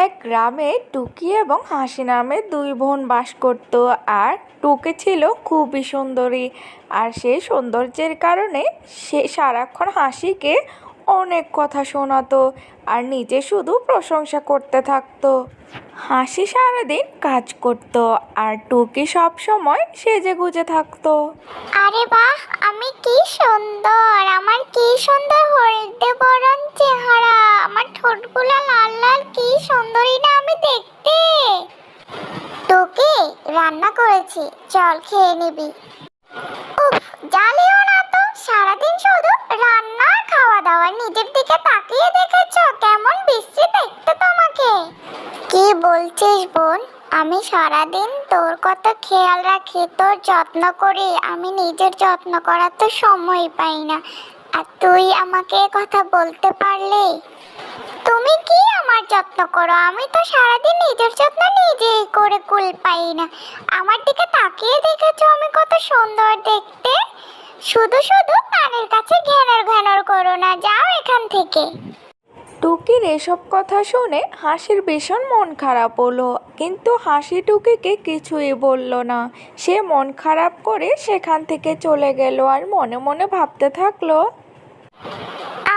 এক গ্রামে টুকি এবং হাসি নামে দুই বোন বাস করত আর টুকি ছিল খুবই সুন্দরী আর সেই সৌন্দর্যের কারণে সে সারাক্ষণ হাসিকে অনেক কথা শোনাতো আর নিজে শুধু প্রশংসা করতে থাকতো। হাসি সারাদিন কাজ করত আর টুকি সব সময় সেজে গুজে থাকতো। আরে বাহ, আমি কি সুন্দর, আমার কি সুন্দর হলদে বরণ চেহারা, আমার ঠোঁটগুলো লাল লাল, কি সুন্দরী না আমি দেখতে। তোকে রান্না করেছি, চল খেয়ে নিবি। উফ, জ্বালিও না তো, সারাদিন শুধু রান্না খাওয়া দাওয়া, নিজের দিকে তাকিয়ে দেখেছ কেমন বিশ্রী দেখতে তোমাকে কি বলছিস বোন, আমি সারাদিন তোর কত খেয়াল রাখি, তোর যত্ন করি, আমি নিজের যত্ন করার তো সময় পাই না। আর তুই আমাকে কথা বলতে পারলি? তুমি কি আমার যত্ন করো? আমি তো সারাদিন নিজের যত্ন নিজেই করে কুল পাই না। আমার দিকে তাকিয়ে দেখেছ আমি কত সুন্দর দেখতে? শুধু শুধু কানের কাছে ঘ্যানর ঘ্যানর করো না, যাও এখান থেকে। টুকির এসব কথা শুনে হাসির ভীষণ মন খারাপ হলো। কিন্তু হাসি টুকিকে কিছুই বলল না। সে মন খারাপ করে সেখান থেকে চলে গেল আর মনে মনে ভাবতে থাকল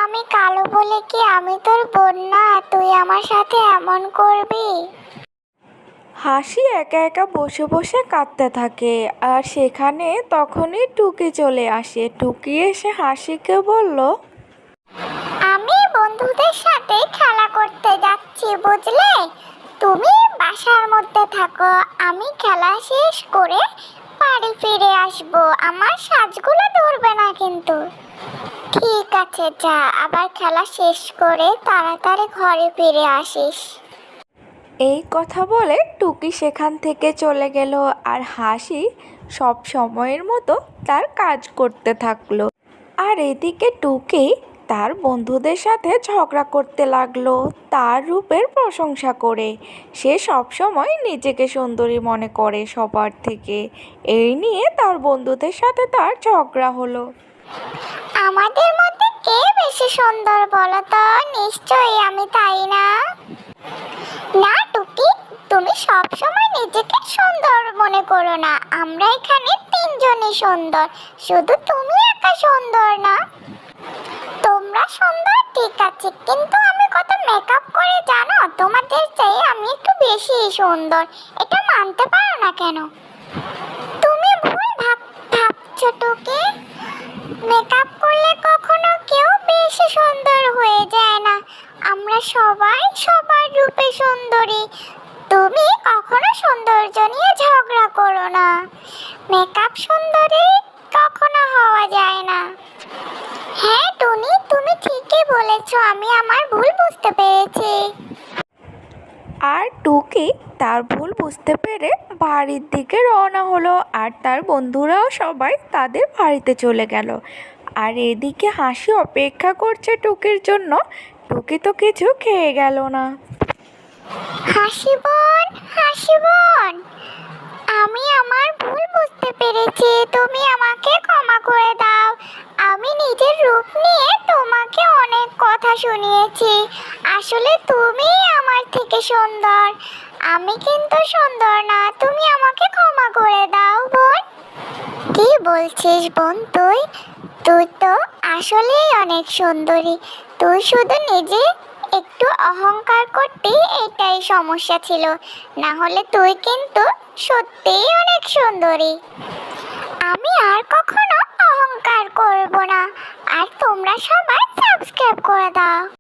আমি কালো বলে কি আমি তোর বোন না? তুই আমার সাথে এমন করবি? হাসি একা একা বসে বসে কাঁদতে থাকে আর সেখানে তখনই টুকি চলে আসে। টুকি এসে হাসিকে বলল আমি বন্ধুদের সাথে বুঝলে? তুমি বাসার মধ্যে থাকো, আমি খেলা শেষ করে বাড়ি ফিরে আসব। আমার সাজগুলো ধরবে না কিন্তু। ঠিক আছে, যা। আবার খেলা শেষ করে তাড়াতাড়ি ঘরে ফিরে আসিস। এই কথা বলে টুকি সেখান থেকে চলে গেল আর হাসি সব সময়ের মতো তার কাজ করতে থাকল। আর এদিকে টুকি তার বন্ধুদের সাথে ঝগড়া করতে লাগল, তার রূপের প্রশংসা করে। সে সব সময় নিজেকে সুন্দরী মনে করে সবার থেকে। এই নিয়ে তার বন্ধুদের সাথে তার ঝগড়া হলো। আমাদের মধ্যে কে বেশি সুন্দর বলো তো? নিশ্চয়ই আমি তাই না? না, টুকি, তুমি সব সময় নিজেকে সুন্দর মনে করো না। আমরা এখানে তিনজনই সুন্দর। শুধু তুমি একা সুন্দর না। তোমরা সুন্দর? ঠিক আছে, কিন্তু আমি কত মেকআপ করে জানো? তোমাদের চেয়ে আমি একটু বেশি সুন্দর। এটা মানতে পারো না কেন? তুমি ভুল ভাব ভাবছ টুকি। মেকআপ করলে কখনো কেউ বেশি সুন্দর হয়ে যায় না। আমরা সবাই সবার রূপে সুন্দরী। তুমি কখনো সৌন্দর্য নিয়ে ঝগড়া করো না। মেকআপ সুন্দরী কখনো হওয়া যায় না। বলেছ আমি আমার ভুল বুঝতে পেরেছি। আর টুকি তার ভুল বুঝতে পেরে বাড়ির দিকে রওনা হলো আর তার বন্ধুরাও সবাই তাদের বাড়িতে চলে গেল। আর এদিকে হাসি অপেক্ষা করছে টুকির জন্য। টুকি তো কিছু খেয়ে গেল না। হাসি বোন হাসি বোন আমি আমার ভুল বুঝতে পেরেছি তুমি আমাকে কথা শুনিয়েছি। আসলে তুমি আমার থেকে সুন্দর। আমি কিন্তু সুন্দর না, তুমি আমাকে ক্ষমা করে দাও বোন। কি বলছিস বোন তুই? তুই তো আসলেই অনেক সুন্দরী। তুই শুধু নিজে একটু অহংকার করতে এটাই সমস্যা ছিল। না হলে তুই কিন্তু সত্যিই অনেক সুন্দরী। আমি আর কখনো অহংকার করব না। আর তোমরা সবাই সাবস্ক্রাইব করে দাও।